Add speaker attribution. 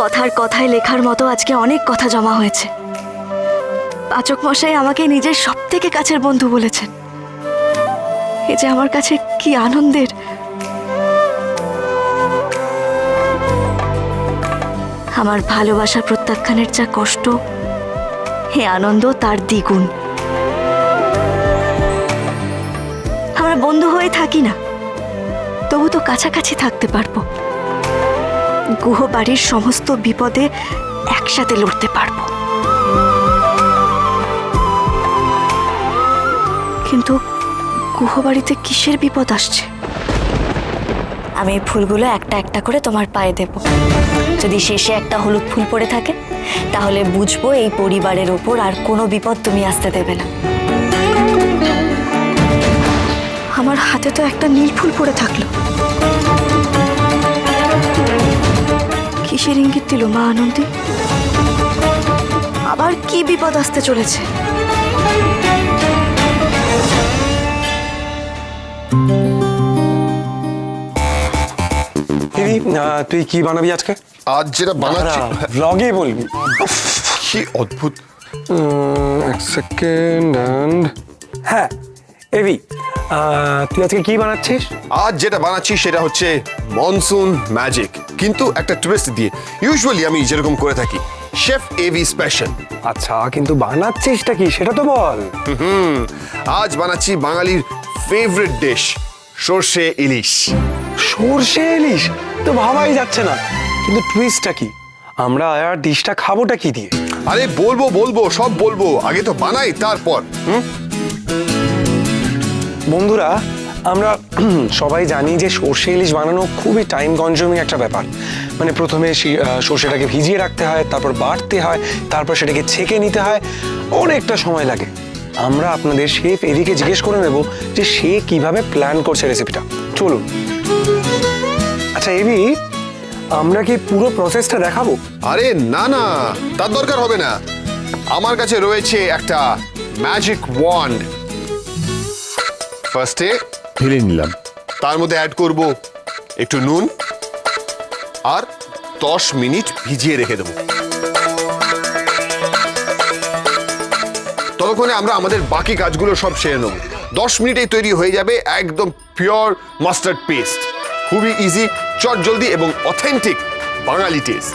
Speaker 1: কথার কথায় লেখার মতো আজকে অনেক কথা জমা হয়েছে। পাচক মশাই আমাকে নিজের সব থেকে কাছের বন্ধু বলেছেন। এ যে আমার কাছে কি আনন্দের। আমার ভালোবাসা প্রত্যাখ্যানের যা কষ্ট হে আনন্দ তার দ্বিগুণ। আমরা বন্ধু হয়ে থাকি না, তবু তো কাছাকাছি থাকতে পারব। গুহ বাড়ির সমস্ত বিপদে একসাথে লড়তে পারব। কিন্তু গুহবাড়িতে কিসের বিপদ আসছে? আমি এই ফুলগুলো একটা একটা করে তোমার পায়ে দেব। যদি শেষে একটা হলুদ ফুল পড়ে থাকে, তাহলে বুঝব এই পরিবারের ওপর আর কোনো বিপদ তুমি আসতে দেবে না। আমার হাতে তো একটা নীল ফুল পড়ে থাকল। কিসের ইঙ্গিত দিল মা আনন্দী। আবার কি বিপদ আসতে চলেছে?
Speaker 2: আহ, তুই কি বানাবি আজকে?
Speaker 3: আজ যেটা বানাচ্ছি।
Speaker 2: ব্লগে বলবি।
Speaker 3: কি অদ্ভুত।
Speaker 2: এক সেকেন্ড অ্যান্ড হ্যাঁ এবি আহ, তুই আজকে কি বানাচ্ছিস?
Speaker 3: আজ যেটা বানাচ্ছি সেটা হচ্ছে মনসুন ম্যাজিক। কিন্তু একটা টুইস্ট দিয়ে ইউজুয়ালি আমি যেরকম করে থাকি শেফ এভি স্পেশাল
Speaker 2: আচ্ছা কিন্তু বানাচ্ছিসটা কি? সেটা তো বল।
Speaker 3: হুম আজ বানাচ্ছি বাঙালির ফেভারিট ডিশ সর্ষে ইলিশ।
Speaker 2: সর্ষে ইলিশ? তো ভাবাই যাচ্ছে না। কিন্তু টুইস্টটা কি? আমরা আর ডিশটা খাবোটা কি দিয়ে?
Speaker 3: আরে বলব বলব সব বলব। আগে তো বানাই তারপর হুম?
Speaker 2: বন্ধুরা আমরা সবাই জানি যে সর্ষে ইলিশ বানানো খুবই টাইম কনজিউমিং একটা ব্যাপার। মানে প্রথমে সর্ষেটাকে ভিজিয়ে রাখতে হয়, তারপর বাটতে হয়, তারপর সেটাকে ছেঁকে নিতে হয়, অনেকটা সময় লাগে। আমরা আপনাদের শেফ এদিকে জিজ্ঞেস করে নেব যে সে কীভাবে প্ল্যান করছে রেসিপিটা চলুন। আচ্ছা এবি, আমরা কি পুরো প্রসেসটা দেখাবো?
Speaker 3: আরে না না, তার দরকার হবে না। আমার কাছে রয়েছে একটা ম্যাজিক ওয়ান্ড ফার্স্টে ঢেলে নিলাম। তার মধ্যে অ্যাড করব একটু নুন আর দশ মিনিট ভিজিয়ে রেখে দেবো। ততক্ষণে আমরা আমাদের বাকি কাজগুলো সব সেরে নেব। দশ মিনিটেই তৈরি হয়ে যাবে একদম পিওর মাস্টার্ড পেস্ট খুবই ইজি চট জলদি এবং অথেন্টিক বাঙালি টেস্ট